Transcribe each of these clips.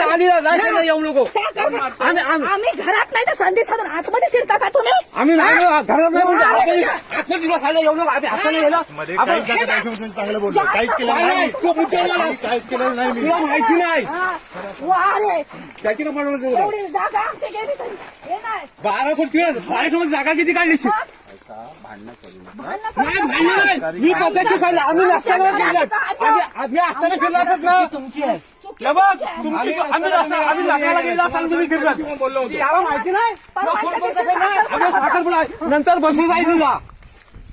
आली ना, जायचं नाही येऊ नको. आम्ही- आम्ही- आम्ही घरात नाही तर संधी साधून आतमध्ये शिरता का तुम्ही? आम्ही नाही? घरात नाही हा? आतमध्ये आतमध्ये तुला खायला येऊ नको आम्ही हाताने गेला. मध्ये आपण- काहीच नका त्याच्यावर तुम्ही चांगलं बोललो. काहीच केलं नाही, नाही नाही, तू मुद्दाम मला- काहीच केलं नाही मी. तुला माहिती नाही. वा रे त्याची का पडवलं तुला? एवढी जागा आमची गेली तरी. हे नाही. बारा कोटी बाळासोबत जागा किती काढली? मग? भांडणं करू नाही भांडण नाही. मी पद्धती सांगितलं आम्ही नसताना केलं आम्ही आम्ही असताना केलं असत ना. तुमची आहे. हे बघ, तुमची आम्ही नसता- आम्ही लग्नाला गेलो असताना तुम्ही फिरलात. बोललो होतो. याला माहिती नाही? तुला फोन करून टाकेल ना. आम्ही साखरपुडा आहे. नंतर बसून जाईल तुला.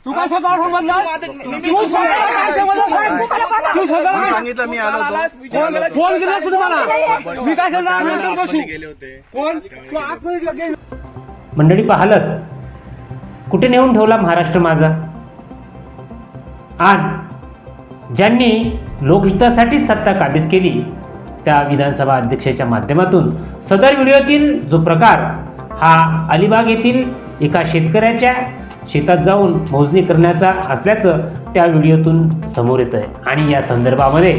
तू काय स्वतः समजला तू स्वतः काय समजलं सांग. तू स्वतः मी काय- सांगितलं मी आलो होतो फोन फोन केला तू तुम्हाला? मी काय सांगणार नंतर बसू. गेले होते. कोण? तू आतमध्ये लगेच मंडळी पाहलत. कुठे नेऊन ठेवला महाराष्ट्र माझा? आज ज्यांनी लोकहितासाठी सत्ता काबीज केली त्या विधानसभा अध्यक्षाच्या माध्यमातून सदर व्हिडिओतील जो प्रकार हा अलिबाग येथील एका शेतकऱ्याच्या शेतात जाऊन मोजणी करण्याचा असल्याचं त्या व्हिडिओतून समोर येत आहे आणि या संदर्भामध्ये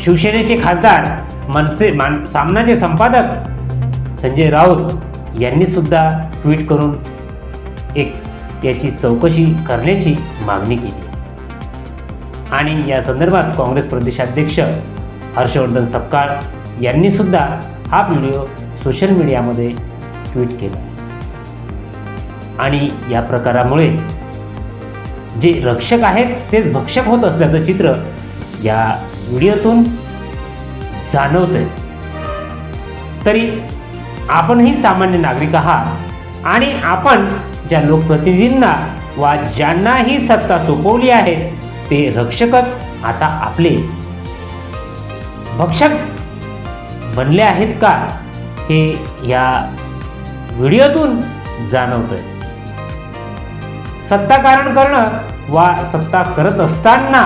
शिवसेनेचे खासदार मनसे मान सामनाचे संपादक संजय राऊत यांनी सुद्धा ट्विट करून एक याची चौकशी करण्याची मागणी केली. आणि या संदर्भात काँग्रेस प्रदेशाध्यक्ष हर्षवर्धन सपकाळ यांनी सुद्धा हा व्हिडिओ सोशल मीडियामध्ये ट्विट केला. आणि या प्रकारामुळे जे रक्षक आहेत तेच भक्षक होत असल्याचं चित्र या व्हिडिओतून जाणवतंय. तरी आपणही सामान्य नागरिक आहात आणि आपण ज्या लोकप्रतिनिधींना वा ज्यांना ही सत्ता सोपवली आहे ते रक्षकच आता आपले भक्षक बनले आहेत का हे या व्हिडिओतून जाणवतंय. सत्ताकारण करणं वा सत्ता करत असताना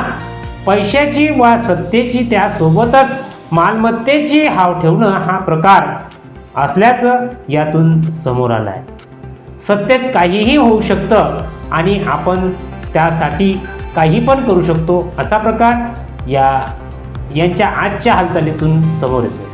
पैशाची वा सत्तेची त्यासोबतच मालमत्तेची हाव ठेवणं हा प्रकार असल्याचं यातून समोर आलं आहे सत्तेत काहीही होऊ शकतं आणि आपण त्यासाठी काही पण करू शकतो असा प्रकार या यांच्या आजच्या हालचालीतून समोर येतो